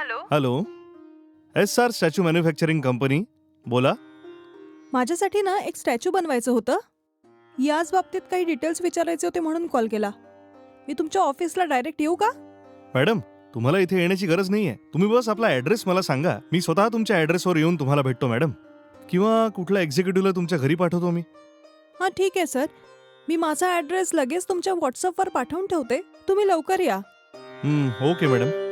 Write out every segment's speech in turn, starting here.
Hello? Hello? S R statue manufacturing company. बोला. माझ्यासाठी ना एक स्टॅच्यू बनवायचं होतं. याच बाबतीत काही डिटेल्स विचारायचे होते म्हणून कॉल केला. मी तुमच्या ऑफिसला डायरेक्ट येऊ का? मॅडम तुम्हाला इथे येण्याची गरज नाही आहे तुम्ही बस आपला ॲड्रेस मला सांगा. मी स्वतः तुमच्या ॲड्रेसवर येऊन तुम्हाला भेटतो मॅडम. किंवा कुठल्या एक्झिक्युटिव्हला तुमच्या घरी पाठवतो मी. हां ठीक आहे सर. मी माझा ॲड्रेस लगेच तुमच्या व्हॉट्सअपवर पाठवून ठेवते. तुम्ही लवकर या. हं, ओके मॅडम.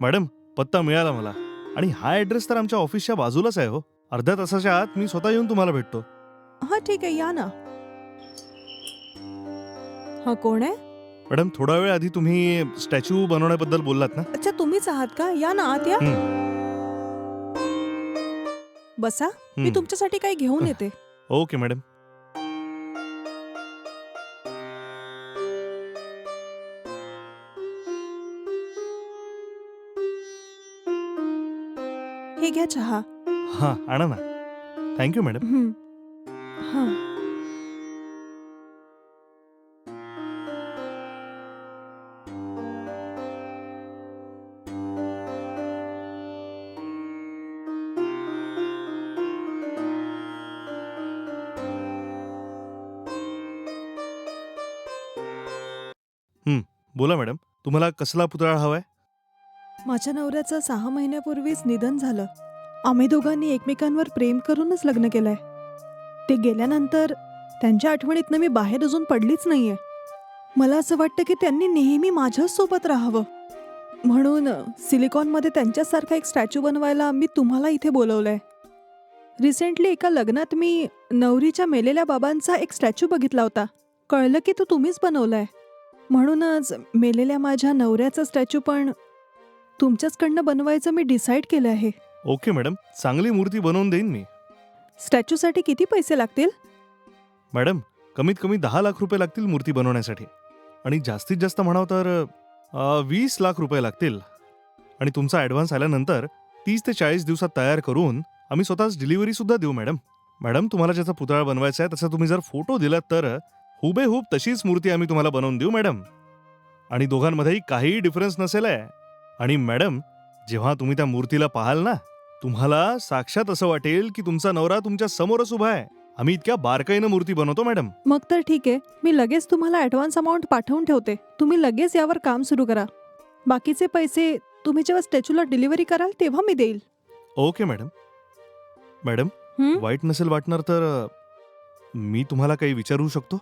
मॅडम पत्ता मिळाला मला. आणि हा ॲड्रेस तर आमच्या ऑफिसच्या बाजूलाच आहे हो. अर्ध्या तासाच्या आत मी स्वतः येऊन तुम्हाला भेटतो. हां ठीक आहे या ना. हां कोण आहे? मॅडम थोडा वेळ आधी तुम्ही स्टॅच्यू बनवण्याबद्दल बोललात ना? अच्छा तुम्हीच आहात का? या ना आत या. बसा. मी हं, तुमच्यासाठी काही घेऊन येते. Okay madam. चहा. हां आणा ना. थँक्यू मॅडम हं. हां बोला मॅडम तुम्हाला कसला पुतळा हवाय? माझ्या नवऱ्याचं सहा महिन्यापूर्वीच निधन झालं. आम्ही दोघांनी एकमेकांवर प्रेम करूनच लग्न केलंय. ते गेल्यानंतर त्यांच्या आठवणीतनं मी बाहेर अजून पडलीच नाहीये. मला असं वाटतं की त्यांनी नेहमी माझ्याच सोबत राहावं. म्हणून सिलिकॉनमध्ये त्यांच्यासारखा एक स्टॅच्यू बनवायला मी तुम्हाला इथे बोलवलंय. रिसेंटली एका लग्नात मी नवरीच्या मेलेल्या बाबांचा एक स्टॅच्यू बघितला होता. कळलं की तो तुम्हीच बनवलाय. म्हणूनच मेलेल्या माझ्या नवऱ्याचा स्टॅच्यू पण तुमच्याचकडनं बनवायचं मी डिसाईड केलं आहे. ओके मॅडम चांगली मूर्ती बनवून देईन मी. स्टॅच्यूसाठी किती पैसे लागतील? मॅडम कमीत कमी दहा लाख रुपये लागतील मूर्ती बनवण्यासाठी. आणि जास्तीत जास्त म्हणावं तर अ, वीस लाख रुपये लागतील. आणि तुमचा ॲडव्हान्स आल्यानंतर तीस ते चाळीस दिवसात तयार करून आम्ही स्वतःच डिलिव्हरी सुद्धा देऊ मॅडम. मॅडम तुम्हाला ज्याचा पुतळा बनवायचा आहे त्याचा तुम्ही जर फोटो दिलात तर हुबेहूब तशीच मूर्ती आम्ही तुम्हाला बनवून देऊ मॅडम. आणि दोघांमध्येही काहीही डिफरन्स नसेल आहे आणि मॅडम जेव्हा तुम्ही त्या मूर्तीला पाहाल ना तुम्हाला साक्षात असं वाटेल की तुमचा नवरा तुमच्या समोरच उभा आहे. आम्ही इतक्या बारकाईनं मूर्ती बनवतो मॅडम. मग तर ठीक आहे. मी लगेच तुम्हाला ॲडव्हान्स अमाऊंट पाठवून ठेवते. तुम्ही लगेच यावर काम सुरू करा. बाकीचे पैसे तुम्ही जेव्हा स्टॅच्यूला डिलिव्हरी कराल तेव्हा मी देईल. Okay madam. मॅडम हं? वाईट नसेल वाटणार तर अ, मी तुम्हाला काही विचारू शकतो?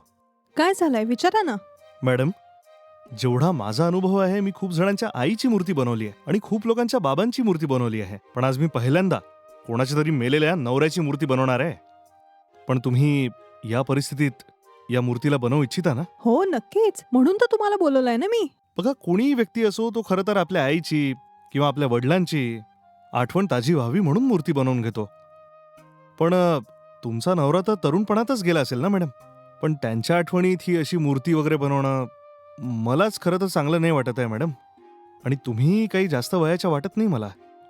काय झालंय? विचारा ना. मॅडम जेवढा माझा अनुभव आहे मी खूप जणांच्या आईची मूर्ती बनवली आहे आणि खूप लोकांच्या बाबांची मूर्ती बनवली आहे. पण आज मी पहिल्यांदा कोणाच्या तरी मेलेल्या नवऱ्याची मूर्ती बनवणार आहे. पण तुम्ही या परिस्थितीत या मूर्तीला बनवू इच्छिता ना? हो नक्कीच. म्हणून तर तुम्हाला बोलवलंय ना मी. बघा कोणीही व्यक्ती असो तो खरं तर आपल्या आईची किंवा आपल्या वडिलांची आठवण ताजी व्हावी म्हणून मूर्ती बनवून घेतो. पण तुमचा नवरा तर तरुणपणातच गेला असेल ना मॅडम? पण त्यांच्या आठवणीत ही अशी मूर्ती वगैरे बनवणं मलाच खरं तर चांगलं नाही वाटत आहे मॅडम. आणि तुम्ही काही जास्त वयाच्या वाटत नाही मला.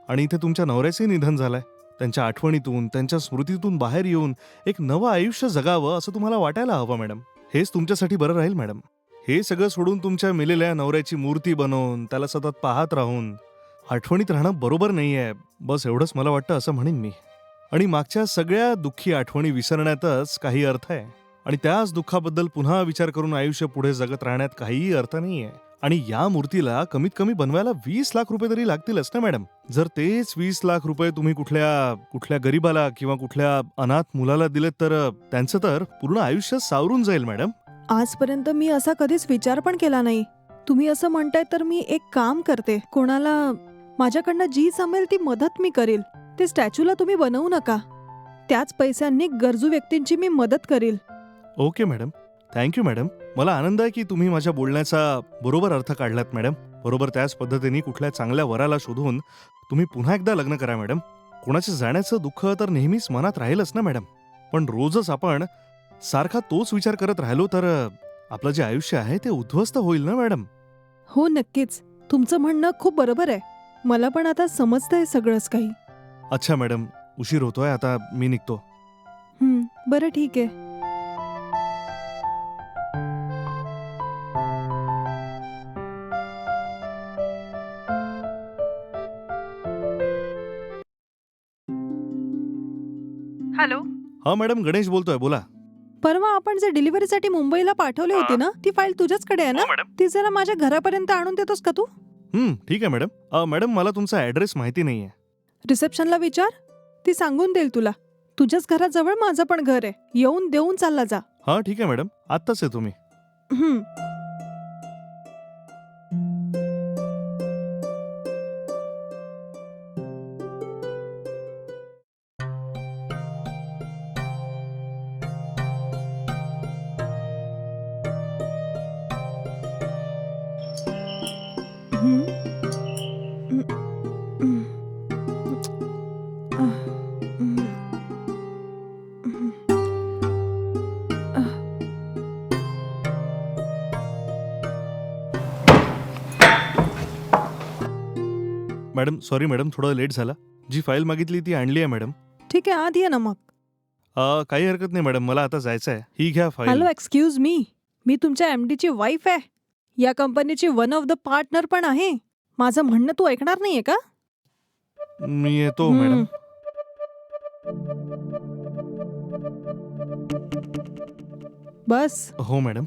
आणि इथे तुमच्या नवऱ्याचंही निधन झालंय. त्यांच्या आठवणीतून त्यांच्या स्मृतीतून बाहेर येऊन एक नवं आयुष्य जगावं असं तुम्हाला वाटायला हवं मॅडम. हेच तुमच्यासाठी बरं राहील मॅडम. हे सगळं सोडून तुमच्या मिलेल्या नवऱ्याची मूर्ती बनवून त्याला सतत पाहत राहून आठवणीत राहणं बरोबर नाहीये बस एवढंच मला वाटतं असं म्हणेन मी. आणि मागच्या सगळ्या दुःखी आठवणी विसरण्यातच काही अर्थ आहे. आणि त्याच दुःखाबद्दल पुन्हा विचार करून आयुष्य पुढे जगत राहण्यात काहीही अर्थ नाहीये. आणि या मूर्तीला कमीत कमी बनवायला वीस लाख रुपये तरी लागतीलच ना मॅडम? जर तेच वीस लाख रुपये तुम्ही कुठल्या कुठल्या गरीबाला किंवा कुठल्या अनाथ मुलाला दिलेत तर त्यांचं तर पूर्ण आयुष्य सावरून जाईल मॅडम. आजपर्यंत मी असा कधीच विचार पण केला नाही. तुम्ही असं म्हणताय तर मी एक काम करते. कोणाला माझ्याकडनं जी जमेल ती मदत मी करेल. ते स्टॅच्यूला तुम्ही बनवू नका. त्याच पैशांनी गरजू व्यक्तींची मी मदत करेल. Okay madam. Thank you madam. मला आनंद आहे की तुम्ही माझ्या बोलण्याचा बरोबर अर्थ काढलात मॅडम. बरोबर त्याच पद्धतीने कुठल्या चांगल्या वराला शोधून तुम्ही पुन्हा एकदा लग्न करा मॅडम. कोणाच्या जाण्याचं दुःख तर नेहमीच मनात राहीलच ना मॅडम. पण रोजच आपण सारखा तोच विचार करत राहिलो तर आपलं जे आयुष्य आहे ते उद्ध्वस्त होईल ना मॅडम? हो नक्कीच. तुमचं म्हणणं खूप बरोबर आहे. मला पण आता समजतंय सगळंच काही. अच्छा मॅडम. उशीर होतोय आता मी निघतो. हं, बरं ठीक आहे. हॅलो? हा मॅडम गणेश बोलतोय बोला. परवा आपण जे डिलिव्हरीसाठी मुंबईला पाठवली होती ना ती फाईल तुझ्याचकडे आहे ना? मॅडम. ती जरा माझ्या घरापर्यंत आणून देतोस का तू? हं, ठीक आहे मॅडम. अ, मॅडम मला तुमचा ॲड्रेस माहिती नाही आहे रिसेप्शनला विचार ती सांगून देईल तुला. तुझ्याच घराजवळ माझं पण घर आहे. येऊन देऊन चालला जा. हां ठीक आहे मॅडम. आत्ताच आहे तुम्ही हं. मॅडम सॉरी मॅडम थोडं लेट झाला. जी फाईल मागितली ती आणली आहे मॅडम. ठीक आहे आत ये ना मग. अ, काही हरकत नाही मॅडम मला आता जायचं आहे. ही घ्या फाईल हॅलो एक्सक्यूज मी मी तुमच्या एम ची वाईफ आहे. या कंपनीची वन ऑफ द पार्टनर पण आहे. माझं म्हणणं तू ऐकणार नाहीये का? मी येतो हम्म. मॅडम बस. हो मॅडम.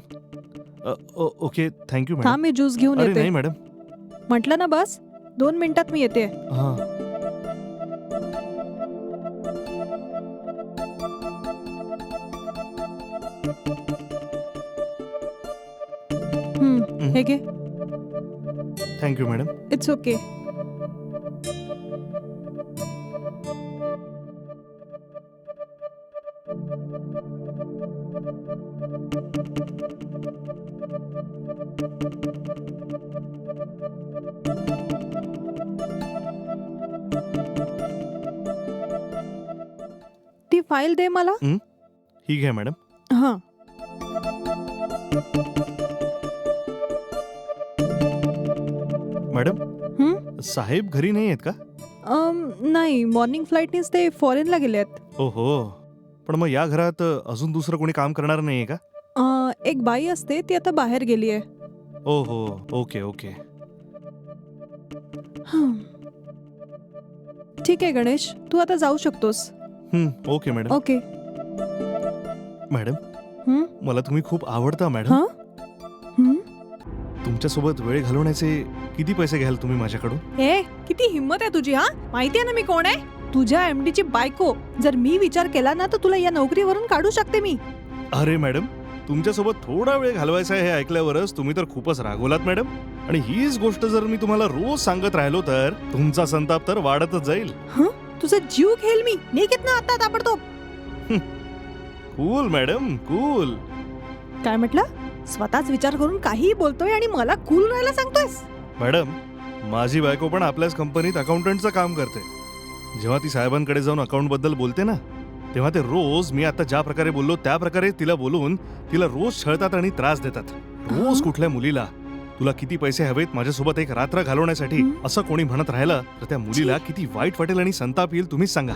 अ, ओ- ओके थँक्यू मॅडम. थांब मी ज्यूस घेऊन अरे येते. नाही मॅडम. म्हटलं ना बस. दोन मिनिटात मी येते. हाँ. हं, हे घे. Thank you madam it's okay file दे मला. ही? घ्या मॅडम. हां. मॅडम हं? साहेब घरी नाही आहेत का? अम, नाही मॉर्निंग फ्लाईटनीच ते फॉरेनला गेलेत. ओहो पण मग या घरात अजून दुसरं कोणी काम करणार नाहीये का? अ, एक बाई असते ती आता बाहेर गेली आहे. ओहो ओके ओके. हं. ठीक आहे गणेश तू आता जाऊ शकतोस. हं, ओके मॅडम. ओके. मॅडम हं? मला तुम्ही खूप आवडता मॅडम. हं? हं? तुमच्यासोबत वेळ घालवण्याचे किती पैसे घ्याल तुम्ही माझ्याकडून? ए किती हिंमत आहे तुझी हा? माहिती आहे ना मी कोण आहे? तुझ्या एमडी ची बायको जर मी विचार केला ना तर तुला या नोकरीवरून काढू शकते मी. अरे मॅडम तुमच्यासोबत थोडा वेळ घालवायचा आहे हे ऐकल्यावरच तुम्ही तर खूपच रागवलात मॅडम. आणि हीच गोष्ट जर मी तुम्हाला रोज सांगत राहिलो तर तुमचा संताप तर वाढतच जाईल. तुझा जीव घेईल मी. निघित ना आता ताबडतोब. Cool madam cool. काय म्हटलं? स्वतःच विचार करून काहीही बोलतोय आणि मला कूल राहायला सांगतोयस? मॅडम माझी बायको पण आपल्याच कंपनीत अकाउंटंटचं काम करते. जेव्हा ती साहेबांकडे जाऊन अकाउंटबद्दल बोलते ना तेव्हा ते रोज मी आता ज्या प्रकारे बोललो त्या प्रकारे तिला बोलून तिला रोज छळतात आणि त्रास देतात. रोज? कुठल्या मुलीला तुला किती पैसे हवेत माझ्यासोबत एक रात्र घालवण्यासाठी? असं कोणी म्हणत राहिलं तर त्या मुलीला किती वाईट वाटेल आणि संताप येईल तुम्हीच सांगा.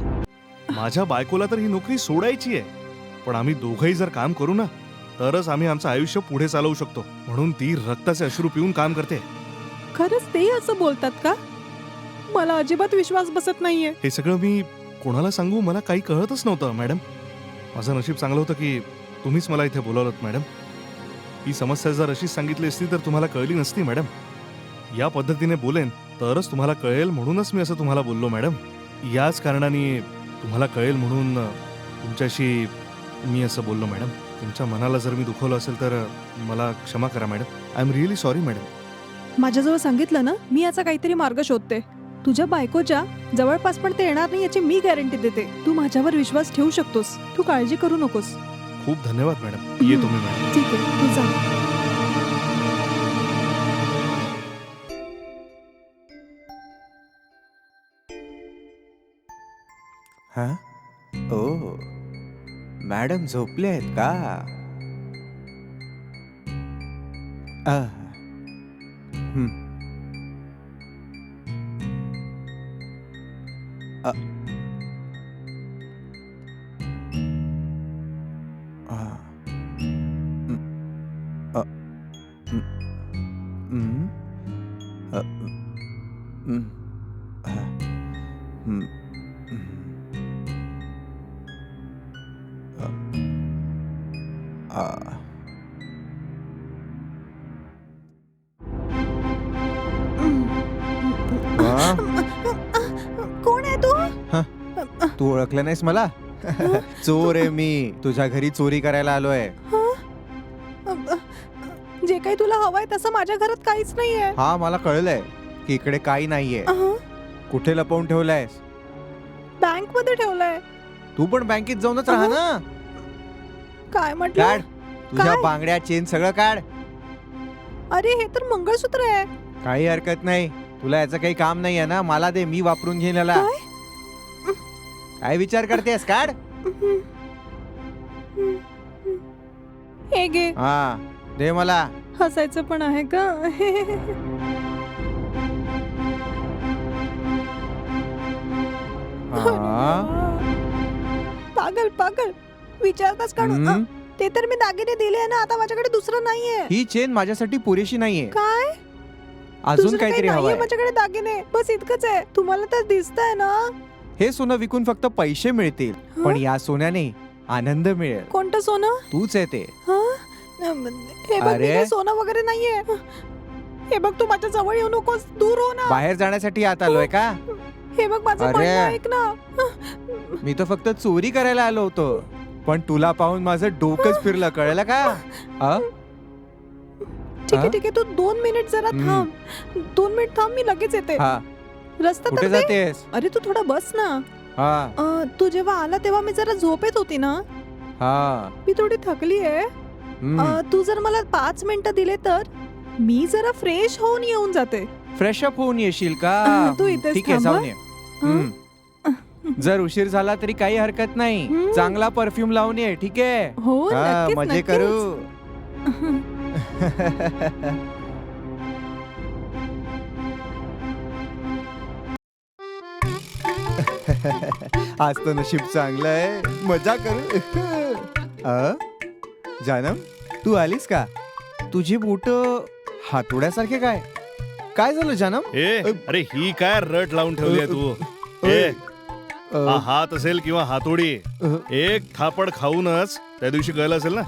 माझ्या बायकोला तर ही नोकरी सोडायची आहे. पण आम्ही दोघंही जर काम करू ना तरच आम्ही आमचं आयुष्य पुढे चालवू शकतो. म्हणून ती रक्ताचे अश्रू पिऊन काम करते. खरंच ते असं बोलतात का? मला अजिबात विश्वास बसत नाहीये. हे सगळं मी कोणाला सांगू? मला काही कळतच नव्हतं मॅडम. माझं नशीब चांगलं होतं की तुम्हीच मला इथे बोलावलं मॅडम. ही समस्या जर अशीच सांगितली असती तर तुम्हाला कळली नसती मॅडम. या पद्धतीने बोलेन तरच तुम्हाला कळेल म्हणूनच मी असं तुम्हाला बोललो मॅडम. याच कारणाने तुम्हाला कळेल म्हणून तुमच्याशी मी असं बोललो मॅडम. तुमच्या मनाला जर मी दुखवलं असेल तर मला क्षमा करा madam. I am really sorry madam. माझ्याजवळ सांगितलं ना मी याचा काहीतरी मार्ग शोधते. तुझ्या बायकोच्या जवळपास पण ते येणार नाही याची मी गॅरंटी देते. तू माझ्यावर विश्वास ठेवू शकतोस. तू काळजी करू नकोस. खूप धन्यवाद मॅडम येतो मी मॅडम ठीक आहे तू जा हा ओ मॅडम झोपले आहेत का. हं. अ. कोण आहे तू? तू ओळखलं नाहीस मला? चोर आहे मी. तुझ्या घरी चोरी करायला आलोय. जे काही तुला हवंय तसं माझ्या घरात काहीच नाहीये. हा मला कळलंय. की इकडे काही नाहीये. कुठे लपवून ठेवलंयस? बँकमध्ये ठेवलंय. तू पण बँकेत जाऊनच राहा ना. काय काढ. म्हटलं तुझ्या काय? बांगड्या चेन सगळं काढ. अरे हे तर मंगळसूत्र आहे. काही हरकत नाही. तुला याचं काही काम नाहीये ना. मला दे मी वापरून घेईन याला. काय? काय विचार करतेस? काढ. हे घे. हा. दे मला. हसायचं पण आहे का? हा. पागल पागल. विचारताच काढून हम्म, ते तर मी दागिने दिले ना आता माझ्याकडे दुसरं नाहीये. ही चेन माझ्यासाठी पुरेशी नाहीये. काय? अजून दुसरं काही काहीतरी नाहीये हवंय. माझ्याकडे दागिने. बस इतकंच आहे. तुम्हाला तर दिसतंय ना. हे सोनं विकून फक्त पैसे मिळतील. हं? पण या सोन्याने आनंद मिळेल. कोणतं सोनं? तूच आहे ते. हं? हे बघ मी अरे. काही सोनं वगैरे नाहीये. हे. बघ तू माझ्या जवळ येऊ नकोस. दूर हो ना. बाहेर जाण्यासाठी आत आलोय का? हे बघ माझं अरे. म्हणणं ऐक ना. मी तर फक्त चोरी करायला आलो होतो. पण तुला पाहून माझं डोकंच फिरलं कळलं का? ठीक आहे हा? ठीक आहे तू दोन मिनिट जरा हम्म. थांब. दोन मिनिट थांब मी लगेच येते. हा. रस्ता कुठे तर दे. जातेस? अरे तू थोडा बस ना. हा. अं, तू जेव्हा आला तेव्हा मी जरा झोपेत होती ना. हा. मी थोडी थकली आहे. अं, तू जर मला पाच मिनिटं दिले तर? मी जरा फ्रेश होऊन येऊन जाते. फ्रेश अप होऊन येशील का? अ, तू इथेच ठीक आहे थांब, जाऊन ये. हम्म. जर उशीर झाला तरी काही हरकत नाही. चांगला परफ्यूम लावून ये ठीक आहे हो हा, नक्कीच मजे नक्कीच. करू आज तर नशीब चांगलं आहे मजा करू अ? जानम तू आलीस का तुझी बोट हातोड्यासारखे काय काय झालं जानम? ए अरे ही काय रट लावून ठेवली आहे तू? ए हा हात असेल किंवा हातोडी एक थापड खाऊनच त्या दिवशी कळलं असेल ना?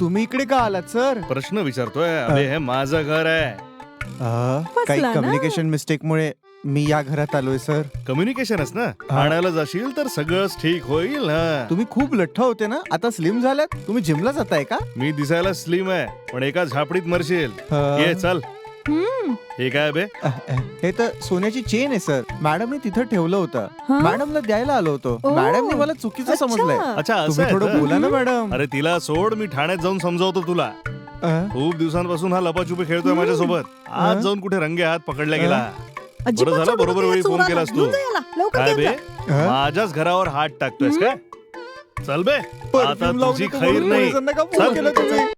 तुम्ही इकडे का आलात सर? प्रश्न विचारतोय अरे हे माझं घर आहे. अ, काही फसला ना? कम्युनिकेशन मिस्टेक मुळे मी या घरात आलोय सर. कम्युनिकेशनच ना? आणायला जाशील तर सगळंच ठीक होईल ना तुम्ही खूप लठ्ठ होते ना? आता स्लिम झालात? तुम्ही जिमला जाताय का? मी दिसायला स्लिम आहे पण एका झापडीत मरशील. ये चल. हम्म. हे काय बे अ, अ, हे तर सोन्याची चेन आहे सर मॅडमने तिथं ठेवलं होतं हा? मॅडमला द्यायला आलो होतो ओ. मॅडमने मला चुकीचं अच्छा. समजलंय अच्छा असं तुम्ही आहे थोडं? बोला ना मॅडम अरे तिला सोड मी ठाण्यात जाऊन समजावतो तुला अ, खूप दिवसांपासून हा लपाछुपी खेळतोय. माझ्यासोबत आज? जाऊन कुठे रंगे हात पकडला गेला अजिबात झालं, सोडू बरोबर नको या वेळी फोन चोराला. केलास तू. घेऊन जा याला. लवकर काय बे. अ? माझ्याच घरावर हात टाकतोयस काय चल बे आता परफ्यूम लावून तुझी खैर नाही पोलिसांना का फोन चल. केला तुम्ही